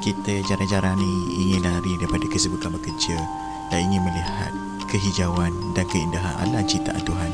kita jarang-jarang ni ingin lari daripada kesibukan bekerja dan ingin melihat kehijauan dan keindahan alam ciptaan Tuhan.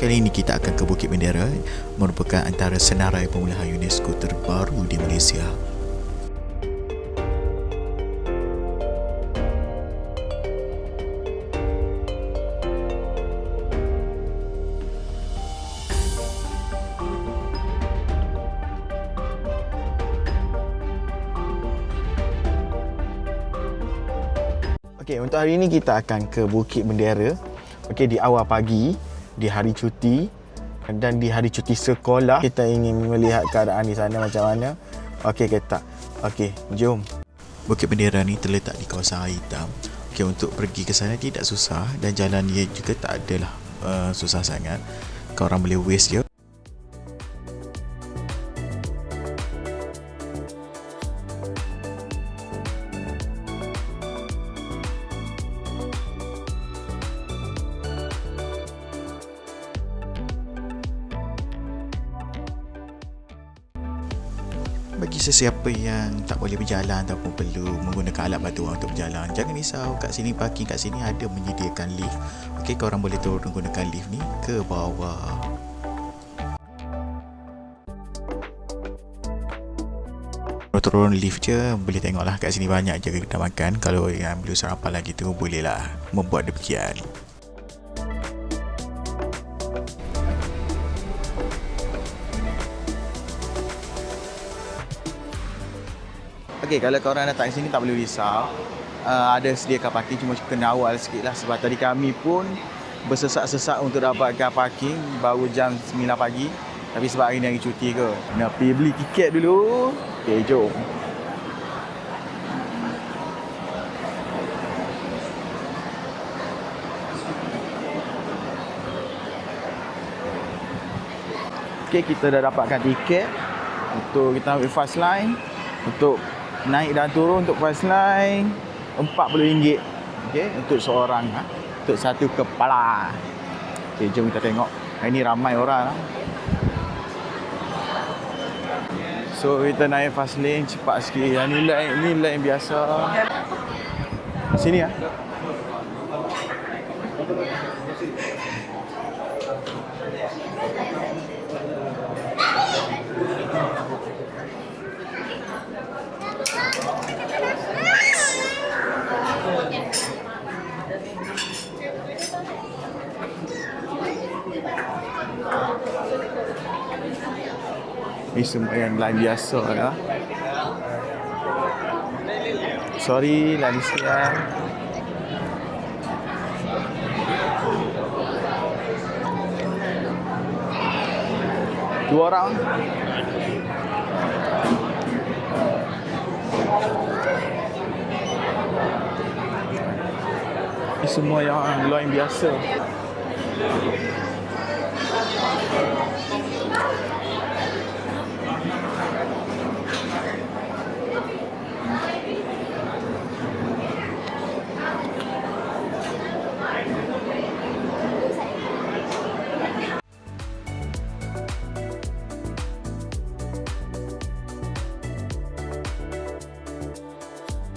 Kali ini kita akan ke Bukit Bendera merupakan antara senarai pemulihan UNESCO terbaru di Malaysia. Okey, untuk hari ini kita akan ke Bukit Bendera. Okey, di awal pagi, di hari cuti dan di hari cuti sekolah kita ingin melihat keadaan di sana macam mana. Okey, kita. Okey, jom. Bukit Bendera ni terletak di kawasan air hitam. Okey, untuk pergi ke sana tidak susah dan jalan dia juga tak adalah uh, susah sangat. Kau orang boleh waste je. Sesiapa yang tak boleh berjalan ataupun perlu menggunakan alat bantuan untuk berjalan, jangan risau. Kat sini parking kat sini ada menyediakan lift. Okey, korang boleh turun menggunakan lift ni ke bawah. Turun lift je boleh tengoklah kat sini banyak je kedai makan. Kalau yang belum sarapan lagi tu bolehlah membuat demikian. Okey, kalau korang datang sini tak boleh risau. Uh, ada sediakan parking cuma kena awal sikit lah sebab tadi kami pun bersesak-sesak untuk dapatkan parking baru jam 9 pagi. Tapi sebab hari ni hari cuti ke. Kena pergi beli tiket dulu. Okey, jom. Okey, kita dah dapatkan tiket untuk kita ambil fast line untuk naik dan turun untuk fast line RM40 okey untuk seorang ha? untuk satu kepala. Okey jom kita tengok. Hari ni ramai orang ha? so kita naik fast lane cepat sikit. Yang ni line ni line biasa. Sini ah Ni semua yang line biasa ya. Sorry, siang. Dua orang. Ni semua yang line biasa.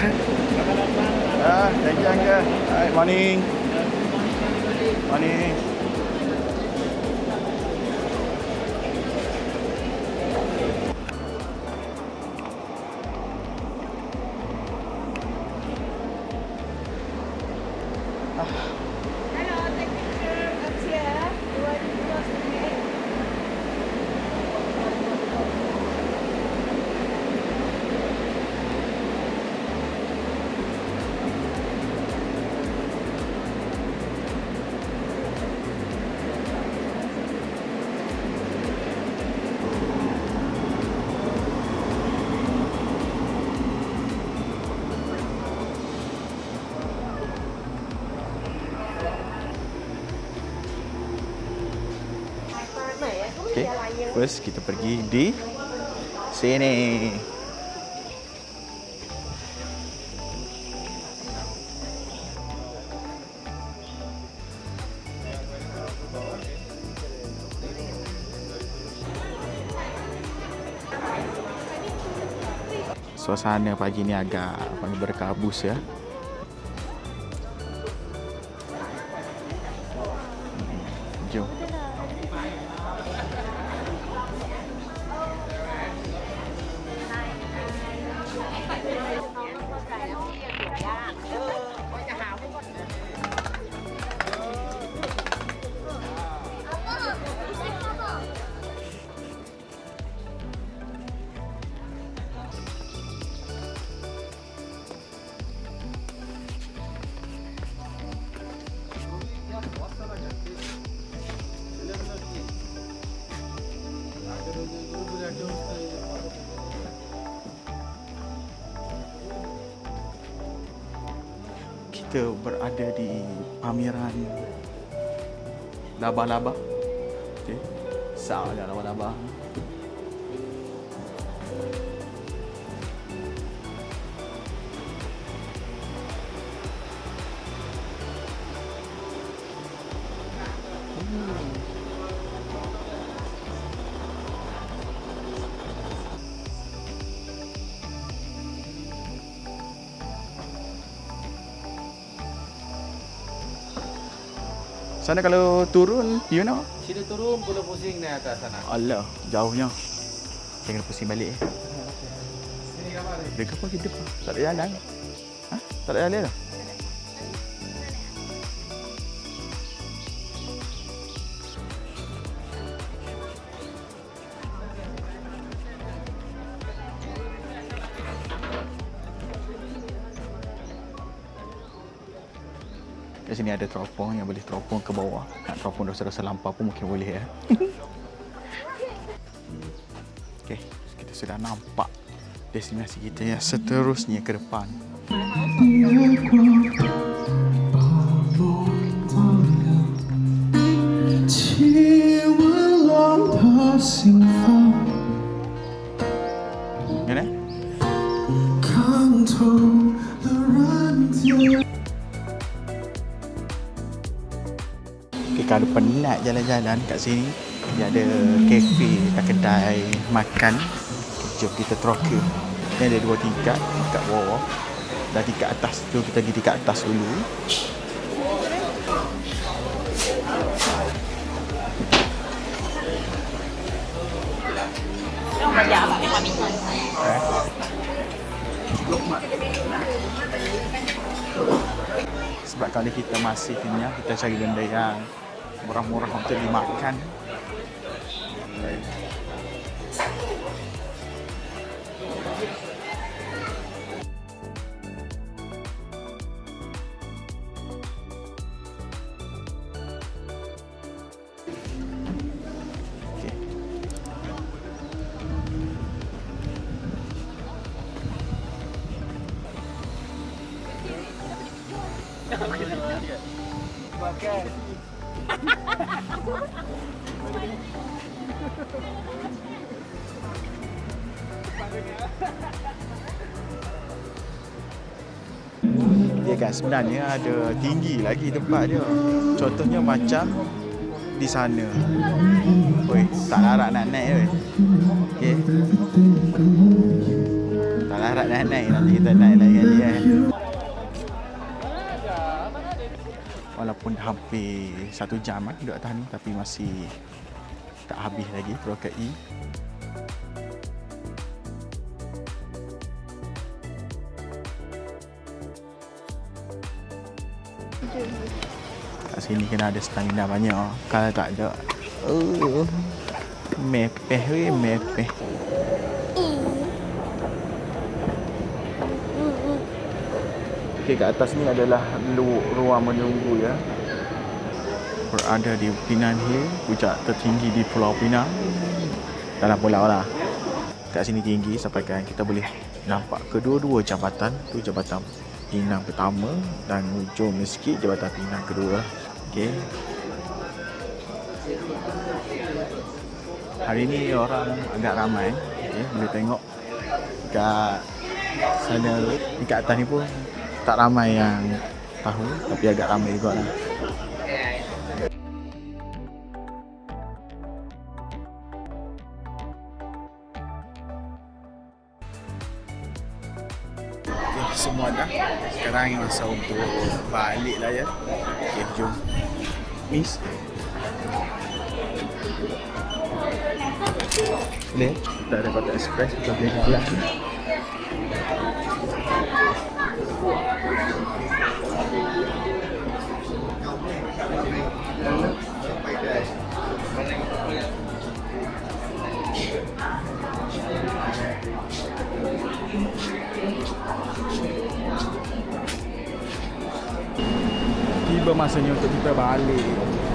ah, thank you, Uncle. Hi, morning. Morning. First kita pergi di sini. Suasana pagi ni agak berkabus ya. Kita berada di pameran laba-laba. Okey. Salah laba-laba. Sana kalau turun, you know? Sini turun pulau pusing ni atas sana. Allah, jauhnya. Saya kena pusing balik eh. Sini kamar ni. Dekat apa kita depan? Tak ada jalan. Ha? Tak ada jalan dah. Kat sini ada teropong yang boleh teropong ke bawah. Nak teropong dosa-dosa lampau pun mungkin boleh ya. Okey, kita sudah nampak destinasi kita yang seterusnya ke depan. Jalan-jalan kat sini. Dia ada kafe dan kedai makan. Jom kita teroka ni ada dua tingkat tingkat bawah. Dan tingkat atas tu kita pergi tingkat atas dulu. Sebab kalau kita masih kenyang, kita cari benda yang murah-murah untuk dimakan. Okey. Dia kan sebenarnya ada tinggi lagi tempat dia. Contohnya macam di sana. Oi, tak larat nak naik oi. Okey. Tak larat nak naik nanti kita naik lagi kali eh. Walaupun hampir satu jam kan duduk atas ni tapi masih tak habis lagi Prokai. Kat sini kena ada stamina banyak. Kalau tak ada, uh, mepeh weh, mepeh. Okey, kat atas ni adalah ruang menunggu ya. Berada di Pinan Hill, puncak tertinggi di Pulau Pinang. Dalam pulau lah. Kat sini tinggi sampai kan kita boleh nampak kedua-dua jabatan. Tu jabatan Pinang pertama dan hujung sikit jabatan Pinang kedua. Okey. hari ni orang agak ramai. Okay, boleh tengok kat sana dekat atas ni pun tak ramai yang tahu tapi agak ramai juga lah. Okay, semua dah. Sekarang yang masa untuk balik lah ya. Okay, jom. Miss. Boleh? Tak ada kotak express, kita boleh jalan. Tiba masanya untuk kita balik.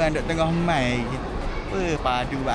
กันเดี๋ยวต้องก็ใหม่เออปลาดูบ้า